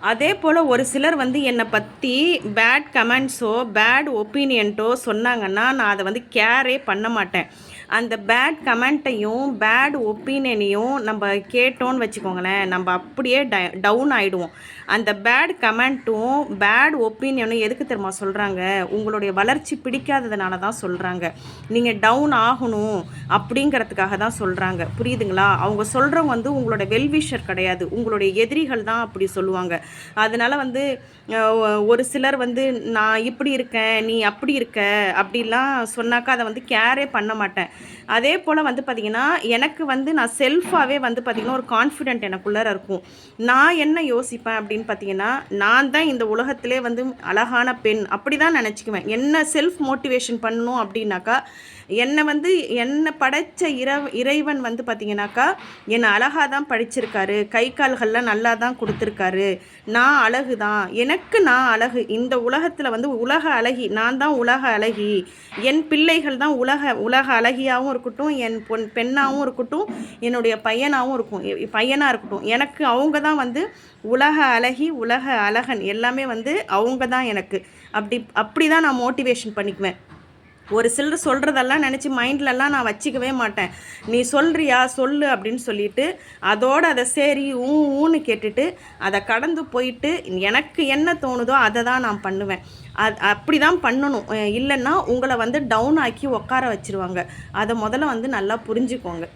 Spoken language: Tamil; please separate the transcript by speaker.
Speaker 1: அதே போல் ஒரு சிலர் வந்து என்னை பற்றி பேட் கமெண்ட்ஸோ பேட் ஒப்பீனியன்ட்டோ சொன்னாங்கன்னா நான் அதை வந்து கேரே பண்ண மாட்டேன். அந்த பேட் கமெண்ட்டையும் பேட் ஒப்பீனியனையும் நம்ம கேட்டோன்னு வச்சுக்கோங்களேன் நம்ம அப்படியே ட டவுன் ஆகிடுவோம் அந்த பேட் கமெண்ட்டும் பேட் ஒப்பீனியனும் எதுக்கு தெரியுமா சொல்கிறாங்க உங்களுடைய வளர்ச்சி பிடிக்காததுனால தான் சொல்கிறாங்க நீங்கள் டவுன் ஆகணும் அப்படிங்கிறதுக்காக தான் சொல்கிறாங்க புரியுதுங்களா? அவங்க சொல்கிறவங்க வந்து உங்களோட வெல்விஷர் கிடையாது. உங்களுடைய எதிரிகள் தான் அப்படி சொல்லுவாங்க. அதனால் வந்து ஒரு சிலர் வந்து நான் இப்படி இருக்கேன் நீ அப்படி இருக்க அப்படிலாம் சொன்னாக்கா அதை வந்து கேரே பண்ண மாட்டேன். அதே போல் வந்து பார்த்திங்கன்னா எனக்கு வந்து நான் செல்ஃபாகவே வந்து பார்த்திங்கன்னா ஒரு கான்ஃபிடென்ட் எனக்குள்ளார இருக்கும். நான் என்ன யோசிப்பேன் அப்படின்னு பார்த்தீங்கன்னா நான் தான் இந்த உலகத்திலே வந்து அழகான பெண் அப்படி தான் நினச்சிக்குவேன். என்ன செல்ஃப் மோட்டிவேஷன் பண்ணணும் அப்படின்னாக்கா என்னை வந்து என்னை படைச்ச இற இறைவன் வந்து பார்த்திங்கனாக்கா என்னை அழகாக தான் படிச்சிருக்காரு. கை கால்கள்லாம் நல்லா தான் கொடுத்துருக்காரு. நான் அழகு தான் எனக்கு நான் அழகு. இந்த உலகத்தில் வந்து உலக அழகி நான் தான் உலக அழகி. என் பிள்ளைகள் தான் உலக உலக அழகியாகவும் இருக்கட்டும் என் பொன் பெண்ணாகவும் இருக்கட்டும் என்னுடைய பையனாகவும் இருக்கும். எ- பையனாக இருக்கட்டும். எனக்கு அவங்க தான் வந்து உலக அழகி உலக அழகன். எல்லாமே வந்து அவங்க தான் எனக்கு. அப்படி அப்படி தான் நான் மோட்டிவேஷன் பண்ணிக்குவேன். ஒரு சிலர் சொல்கிறதெல்லாம் நினச்சி மைண்ட்லலாம் நான் வச்சுக்கவே மாட்டேன். நீ சொல்கிறியா சொல்லு அப்படின்னு சொல்லிட்டு அதோட அதை சரி ஊ ஊன்னு கேட்டுட்டு அதை கடந்து போயிட்டு எனக்கு என்ன தோணுதோ அதை தான் நான் பண்ணுவேன். அது அப்படி தான் பண்ணணும். இல்லைன்னா உங்களை வந்து டவுன் ஆக்கி உட்கார வச்சுருவாங்க. அதை முதல்ல வந்து நல்லா புரிஞ்சுக்கோங்க.